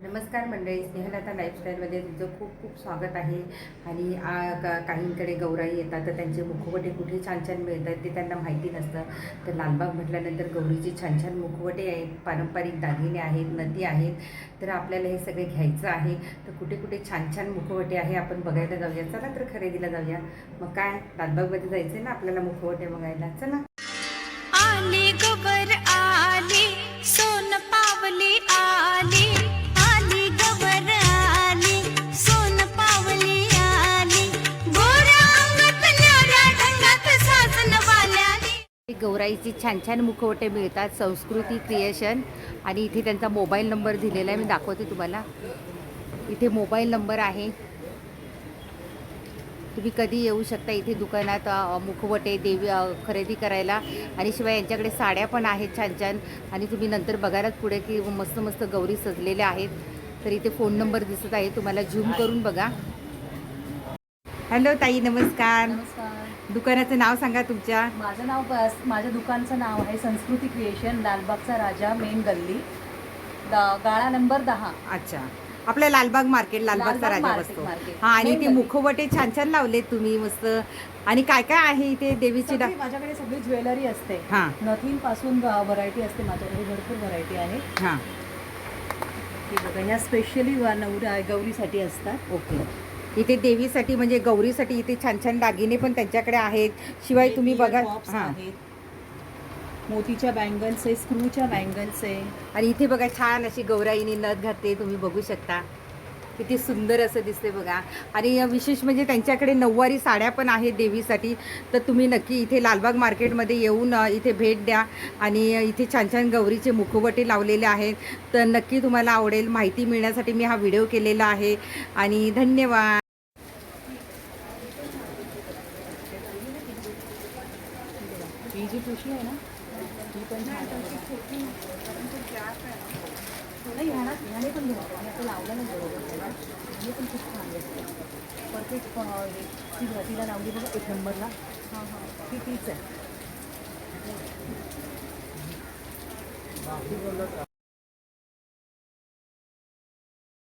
नमस्कार मंडळी स्नेहलता लाईफस्टाईलमध्ये तुमचं खूप खूप स्वागत आहे. आणि काहींकडे गौराई येतात तर त्यांचे मुखवटे कुठे छान छान मिळतात ते त्यांना माहिती नसतं. तर लालबाग म्हटल्यानंतर गौरीचे छान छान मुखवटे आहेत पारंपरिक दागिने आहेत नदी आहेत. तर आपल्याला हे सगळे घ्यायचं आहे. तर कुठे कुठे छान छान मुखवटे आहे आपण बघायला जाऊया. चला तर खरेदीला जाऊया. मग काय लालबागमध्ये जायचं आहे ना आपल्याला मुखवटे बघायला? चला. गौराईची छान छान मुखवटे मिळतात. संस्कृती क्रिएशन आणि इथे त्यांचा मोबाईल नंबर दिलेला आहे. मी दाखवते तुम्हाला. इथे मोबाईल नंबर आहे. तुम्ही कधी येऊ शकता इथे दुकानात मुखवटे देवी खरेदी करायला. आणि शिवाय यांच्याकडे साड्या पण आहेत छान छान. आणि तुम्ही नंतर बघायलाच पुढे की मस्त मस्त गौरी सजलेल्या आहेत. तर इथे फोन नंबर दिसत आहे. तुम्हाला झूम करून बघा. हॅलो ताई नमस्कार. नमस्कार. दुकानाचं नाव सांगा तुमच्या. माझं नाव बस माझ्या दुकानचं नाव आहे संस्कृती क्रिएशन लालबागचा राजा मेन गल्ली. द- गाळा नंबर दहा. अच्छा. आपल्या लालबाग मार्केट लालबागचा लालबाग राजा बसतो. हा आणि ते गल्ली. मुखवटे छान छान लावलेत तुम्ही मस्त. आणि काय काय आहे इथे देवीची डा सगळी माझ्याकडे सगळी ज्वेलरी असते. हा. नथींपासून व्हरायटी असते माझ्याकडे भरपूर व्हरायटी आहे. हा. बघा ह्या स्पेशली नवरा गौरीसाठी असतात. ओके. इथे देवीसाठी म्हणजे गौरीसाठी इथे छान छान दागिने पण त्यांच्याकडे आहेत. शिवाय तुम्ही बघा हा. मोतीच्या बँगल्स आहे स्क्रूच्या बँगल्स आहे. आणि इथे बघा छान अशी गौराईने नथ घातली तुम्ही बघू शकता. किती सुंदर असं दिसते बघा. आणि विशेष म्हणजे त्यांच्याकडे नऊवारी साड्या पण आहेत देवीसाठी. तर तुम्ही नक्की इथे लालबाग मार्केटमध्ये येऊन इथे भेट द्या. आणि इथे छान छान गौरीचे मुखवटे लावलेले आहेत. तर नक्की तुम्हाला आवडेल. माहिती मिळण्यासाठी मी हा व्हिडिओ केलेला आहे. आणि धन्यवाद. ही जी आहे ना ती पण छान आहे बघा. नाही ह्याला ह्याने पण घ्या आणि आता लावलं नाही बरोबर त्याला पण खूप छान दिसते परफेक्ट ती तिला लावली बघा एक नंबरला हां हां. ती तीच आहे.